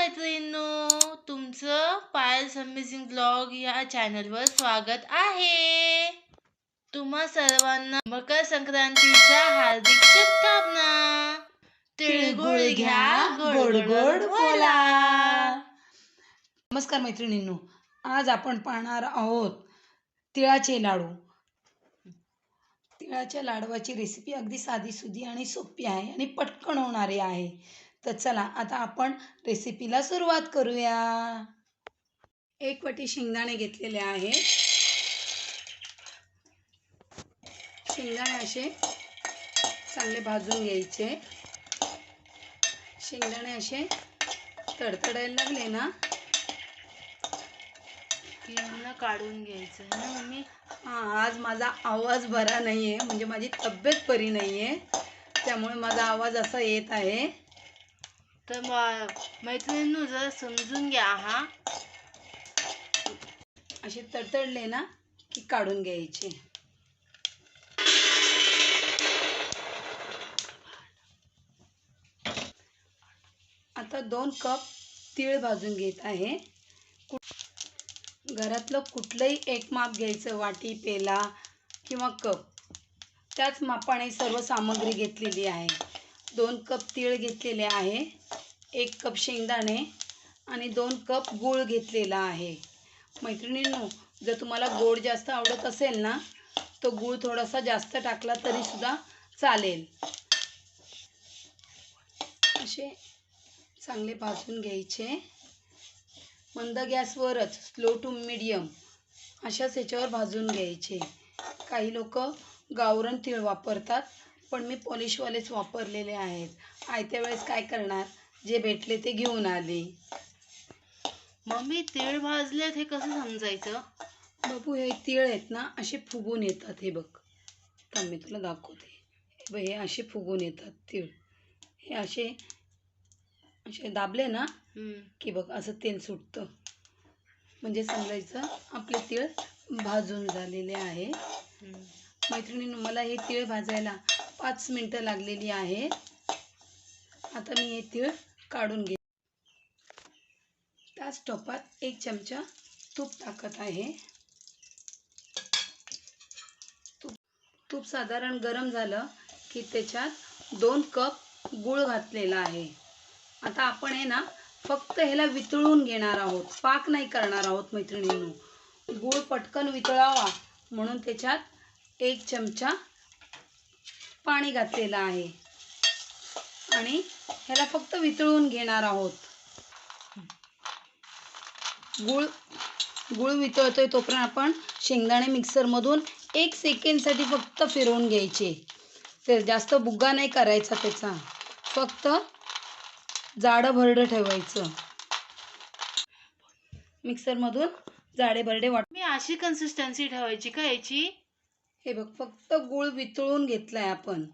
मैत्रिणींनो तुमचं piles amazing blog या चॅनलवर स्वागत आहे. तुम्हा सर्वांना मकर संक्रांतीच्या हार्दिक शुभकामना. तिळगुळ घ्या गोड गोड बोला. नमस्कार मैत्रिणींनो आज आपण पाहणार आहोत तिळाचे लाडू. तिळाच्या लाडवाची रेसिपी अगदी साधीसुधी आणि सोपी आहे आणि पटकन होणारी आहे. तर चला आता आपण रेसिपीला सुरुवात करूया. एक वाटी शेंगदाणे घेतलेले आहे शेंगदाणे असे चांगले भाजून घ्यायचे. शेंगदाणे असे तडतडायला लागले ना यांना काढून घ्यायचं. ना मम्मी हा आज माझा आवाज बरा नाही आहे म्हणजे माझी तब्येत बरी नाही आहे त्यामुळे माझा आवाज असा येत आहे. तर मैत्रिणींनो जरा समजून घ्या हा. असे तडतडले ना की काढून घ्यायचे. आता दोन कप तीळ भाजून घेत आहे. घरातलं कुठलंही एक माप घ्यायचं वाटी पेला किंवा कप. त्याच मापाने सर्व सामग्री घेतलेली आहे. दोन कप तीळ घेतलेले आहे. एक कप शेंगदाणे आणि दोन कप गूळ घेतलेला आहे. मैत्रिणींनो जर तुम्हाला गोड जास्त आवडत असेल ना तो गूळ थोडासा जास्त टाकला तरीसुद्धा चालेल. असे चांगले भाजून घ्यायचे. मंद गॅसवरच स्लो टू मिडियम अशाच ह्याच्यावर भाजून घ्यायचे. काही लोक गावरण तीळ वापरतात पण मी पॉलिशवालेच वापरलेले आहेत. आयत्या वेळेस काय करणार? जे भेटले ते घेऊन आले. मम्मी तीळ भाजलेत हे कसं समजायचं? बाबू हे तीळ आहेत ना असे फुगून येतात हे बघ. थांब मी तुला दाखवते. हे बघ हे असे फुगून येतात तीळ. हे असे असे दाबले ना. की बघ असं तेल सुटतं. म्हणजे समजायचं आपले तीळ भाजून झालेले आहे. मैत्रिणीनं मला हे तीळ भाजायला पाच मिनटं लागलेली आहे आता मी हे तीळ काढून घे. त्याच टोपात एक चमचा तूप टाकत आहे. तूप तूप साधारण गरम झालं की त्याच्यात दोन कप गूळ घातलेला आहे. आता आपण हे ना फक्त ह्याला वितळून घेणार आहोत. पाक नाही करणार आहोत मैत्रिणींनो. गूळ पटकन वितळावा म्हणून त्याच्यात एक चमचा पाणी घातलेलं आहे. आणि ह्याला फक्त वितळून घेणार आहोत. गुळ गुळ वितळतोय तोपर्यंत आपण शेंगदाणे मिक्सरमधून एक सेकंडसाठी फक्त फिरवून घ्यायचे. ते जास्त बुग्गा नाही करायचा त्याचा. फक्त जाडं भरडं ठेवायचं. मिक्सरमधून जाडे भरडे वाट मी अशी कन्सिस्टन्सी ठेवायची का याची? हे बघ फक्त गुळ वितळून घेतलाय आपण.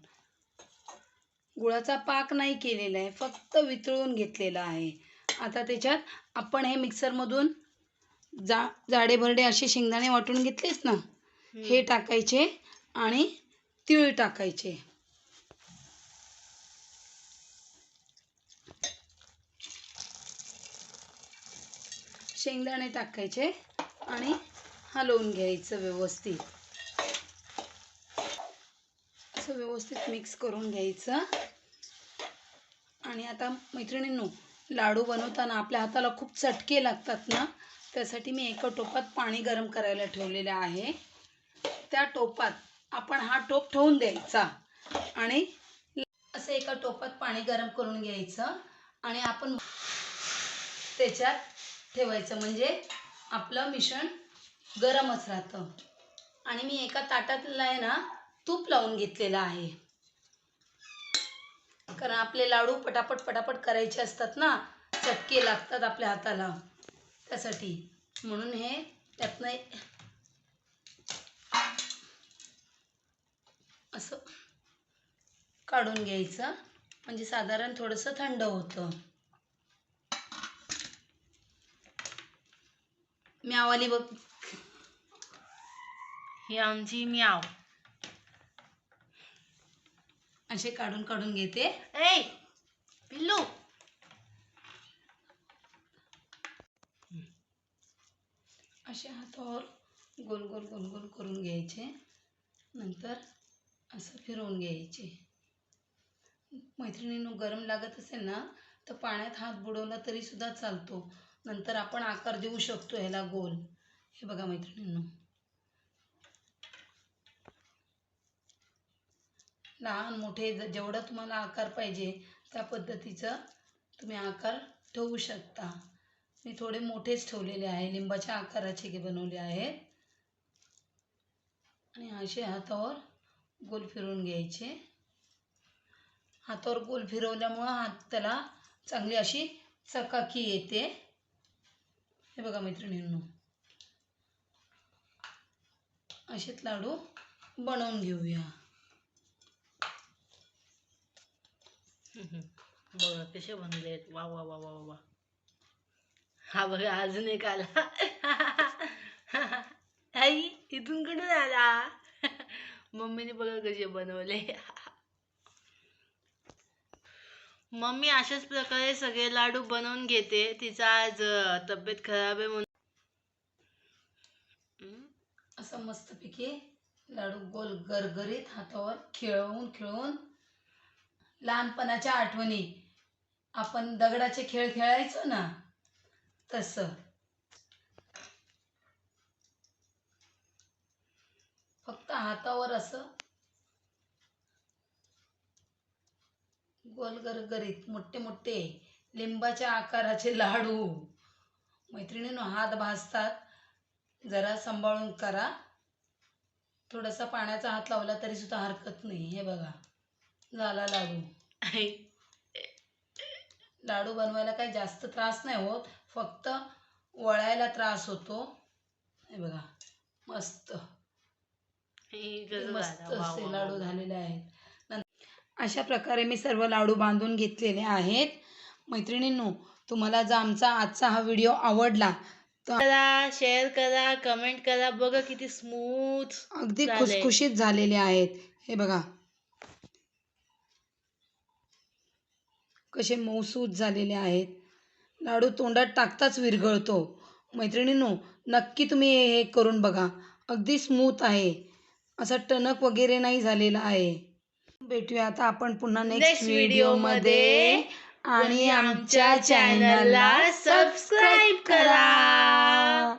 गुळाचा पाक नाही केलेला आहे फक्त वितळून घेतलेला आहे. आता त्याच्यात आपण हे मिक्सरमधून जा जाडे भरडे असे शेंगदाणे वाटून घेतलेस ना हे टाकायचे आणि तीळ टाकायचे. शेंगदाणे टाकायचे आणि हलवून घ्यायचं व्यवस्थित. असं व्यवस्थित मिक्स करून घ्यायचं. आणि आता मैत्रिणींनो लाडू बनवताना आपल्या हाताला खूप चटके लागतात ना त्यासाठी मी एका टोपात पाणी गरम करायला ठेवलेलं आहे. त्या टोपात आपण हा टोप ठेवून द्यायचा आणि असं एका टोपात पाणी गरम करून घ्यायचं आणि आपण त्याच्यात ठेवायचं म्हणजे आपलं मिश्रण गरमच राहतं. आणि मी एका ताटातला आहे ना तूप लावून घेतलेलं आहे. कारण आपले लाडू पटापट पटापट करायचे असतात ना चटके लागतात आपल्या हाताला. त्यासाठी. म्हणून हे त्यातनं असं काढून घ्यायचं. म्हणजे साधारण थोडंसं थंड होतं. म्यावाली बघ. ही आमची म्याव. असे काढून काढून घेते. ए पिल्लू. असे हातावर गोल गोल गोल गोल करून घ्यायचे. नंतर असं फिरवून घ्यायचे. मैत्रिणींनो गरम लागत असेल ना तर पाण्यात हात बुडवला तरी सुद्धा चालतो. नंतर आपण आकार देऊ शकतो ह्याला गोल. हे बघा मैत्रिणींनो. लहान मोठे ज- जेवढा तुम्हाला आकार पाहिजे त्या पद्धतीचं तुम्ही आकार ठेवू शकता. मी थोडे मोठेच ठेवलेले आहे लिंबाच्या आकाराचे की बनवले आहेत. आणि असे हातावर गोल फिरवून घ्यायचे. हातावर गोल फिरवल्यामुळं हात त्याला चांगली अशी चकाकी येते. हे बघा मैत्रिणींनो. असेच लाडू बनवून घेऊया. बघा कसे बनले आहेत. वा वा वा वा वा. वा हा बघा अजून एक आला. आई इथून कुठून आला? मम्मीने बघा कसे बनवले. मम्मी अशाच प्रकारे सगळे लाडू बनवून घेते. तिचा आज तब्येत खराब आहे म्हणून. असं मस्तपैकी लाडू गोल गरगरीत हातावर खेळवून खेळवून लहानपणाच्या आठवणी. आपण दगडाचे खेळ खेळायचो ना? तसं. फक्त हातावर असं. गोल गरगरीत मोठे मोठे लिंबाच्या आकाराचे लाडू. मैत्रिणीनं हात भाजतात जरा सांभाळून करा. थोडासा पाण्याचा हात लावला तरी सुद्धा हरकत नाही हे बघा. झाला लाडू. लाडू बनवायला काही जास्त त्रास नाही होत फक्त वळायला त्रास होतो. हे बघा मस्त. मस्त असे लाडू. झालेले आहेत. अशा प्रकारे मी सर्व लाडू बांधून घेतलेले आहेत. मैत्रिणींनो तुम्हाला जर आमचा आजचा हा व्हिडिओ आवडला तर करा शेअर करा कमेंट करा बघा किती स्मूथ अगदी झालंय. खुसखुशीत झालेले आहेत. हे बघा. कसे मऊसूत झालेले आहेत. लाडू तोंडात टाकताच विरघळतो. मैत्रिणींनो नक्की तुम्ही हे करून बघा. अगदी स्मूथ आहे. असा टणक वगैरे नाही झालेला आहे. भेटूया आता आपण पुन्हा नेक्स्ट व्हिडिओमध्ये मध्ये. आणि आमच्या चॅनलला सबस्क्राईब करा.